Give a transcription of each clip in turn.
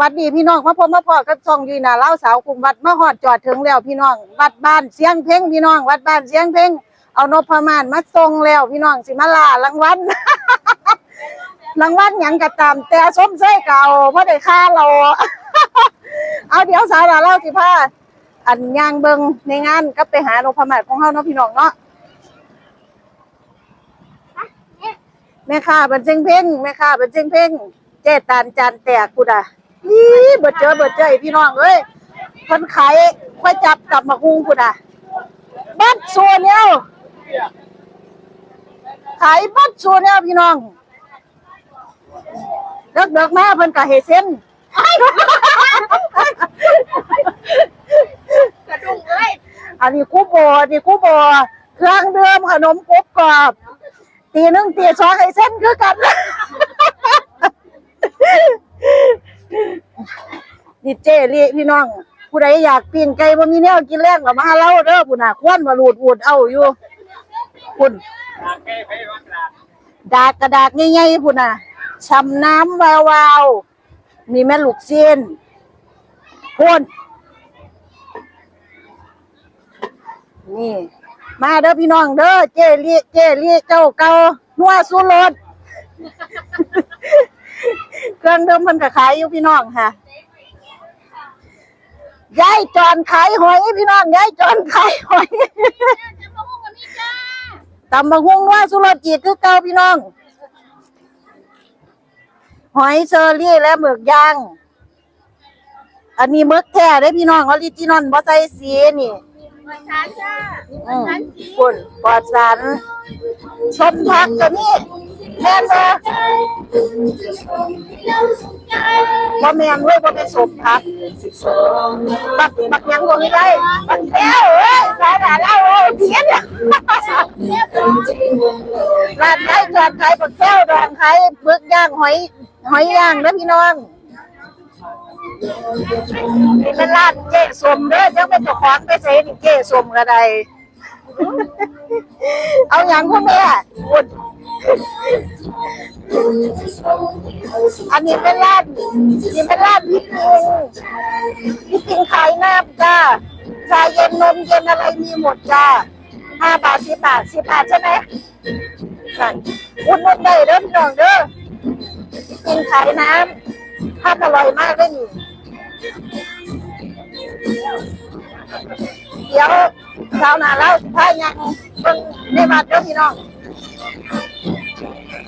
วัสดีพี่น้องมาพบมาพอกับช่องยีนาเล่าสาวกลุ่มวัดมาฮอดจอดถึงแล้วพี่น้องวัดบ้านเสียงเพ่งพี่น้อง วัดบ้านเสียงเพ่งเอานพมาศมาส่งแล้วพี่น้องสิมาลารางวัลรางวัลหยังก็ตาม แต่สมใส่เก่าเพราะได้ค่าเราเอาเดี๋ยวสาวาเล่าสิพาอันยางเบิงในงานก็ไปหานพมาศของเฮาเนาะพี่น้องเนาะแม่ค้าบันเจงเพ่งแม่ค้าบันเจงเพ่งเจตานจานแตกกูด่ะ นี่เบิดเจอเบิดเจอไอ้พี่น้องเอ้ยคนขายควายจับกับมาคุงกูด่ะบัดส่วนเนี่ยขายบัดส่วนเนี่ยพี่น้องเลิกเลิกมาเพิ่นก็เฮเส้นกระดุงเอ้ยอันนี้กูโบอันนี้กูโบเครื่องเดิมขนมกรุบกรอบตีหนึ่งตีสองให้เส้นคือกัน นี่เจลี่พี่น้อง ผู้ใดอยากปิ้งไก่บ่มีแนวกินแรงก็มาเล่าเด้อพุ่นน่ะควนมาลูดอูดเอาอยู่พุ่นดากกระดากใหญ่ๆพุ่นน่ะชำน้ำวาวๆมีแม่ลูกเส้นพุ่นนี่มาเด้อพี่น้องเด้อเจลีเจลีเจ้าเก่านัวสุรสเครื่องเดิมเพิ่นก็ขายอยู่พี่น้องค่ะ ยายจอนขายหอยพี่น้องยายจอนขายหอยจะมาหุ้มกันนี่จ้าตำบักฮุงนัวสุรสอีกคือเก่าพี่น้อง หอยเชอรี่และหมึกย่าง อันนี้หมึกแท้เด้อพี่น้องออริจินอลบ่ใส่สีนี่มาช้าจ้าอืมคุณปลอดสารชมพักตัวนี้ แม่นบ่บ่แม่นเว้ยบ่เป็นสมพักบักบักยังบ่มีได้บักแก้วเอ้ยสายหน้าเล่าเอ้ยเพี้ยนร้านขายจอดขายบักแก้วร้านขายบึกย่างหอยหอยย่างเด้อพี่น้องนี่เป็นร้านเจ๊สมเด้อจังเป็นเจ้าของไปใส่นี่เจ๊สมก็ไดเอาอย่างคุณแม่พูด อันนี้เป็นร้านนี่เป็นร้านพี่ปิงพี่ปิงขายน้ำจ้าชาเย็นนมเย็นอะไรมีหมดจ้าห้าบาทสิบบาทสิบบาทใช่ไหมนั่นอุ่นนได้เด้อพี่น้องเด้อพี่ปิงขายน้ำทานอร่อยมากเลยนี่เดี๋ยวชาวนาเราถ้ายังเพิ่งได้มาเด้อพี่น้อง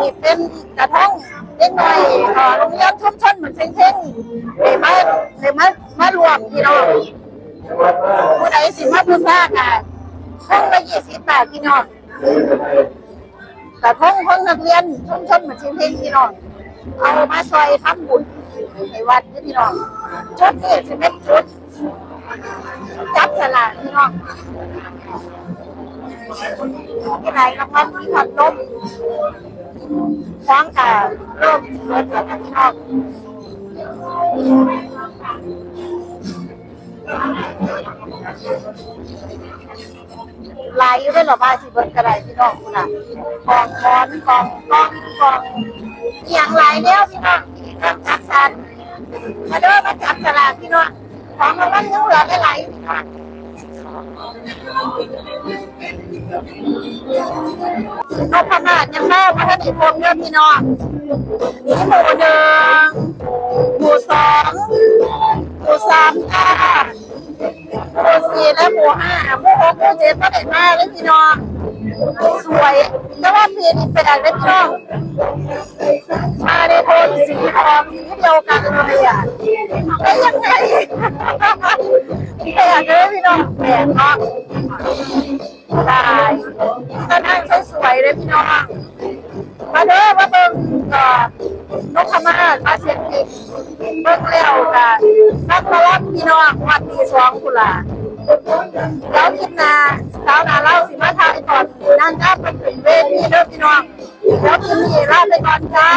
นี่เป็นกระทั่งเล็กน้อยเอ่อโรงเรียนชุมชนเหมือนเซ็งเซ็งในมาในมามารวมพี่น้องผู้ใดสิมาพูดซ่ากันห้องละยี่สิบบาทพี่น้องกระท่องห้องนักเรียนชุมชนเหมือนเซ็งเซ็งพี่น้องเอามาซอยทำบุญในวัดนี่พี่น้องชุดนี่สิเป็นชุด จับสลากพี่น้องที่ไหนรางวัลที่พัดลมฟ้องกับโรคเลือดกับพี่น้องลายอยู่ด้วยหรอมาสิบิร์กระไดพี่น้องคุณน่ะกองค้อนกองกองกองอย่างไรเดียวพี่น้องจับสันมาเด้อมาจับสลากพี่น้อง ของรางวัลยังเหลือหลายเอาขนาดยังแม่พระท่านอิพงเด้อพี่น้องหมู่หนึ่งหมู่สองหมู่สามค่ะหมู่สี่และหมู่ห้าหมู่หกหมู่เจ็ดก็ได้มาเลยพี่น้อง สวยแต่ว่าปีนี้เป็นอะไรพี่องมาในโทนสีทองสีเดียวกันเลยอะได้ยังไงแปลกเลยพี่น้องแปลกมากได้ตอนนั้นสวยๆเลยพี่น้อง มาเด้อมาเบิ่งก่อนนกขมาศมาเสียงผิดเบิ่งแล้วกันนักมารับพี่น้องวัดตีสองกุลาแล้วคลิปหนา สาวนาเล่าสิมาทายก่อนนั่นก็เป็นเวทีเด้อพี่น้องแล้วคลิปนี้ลาไปก่อนจ้า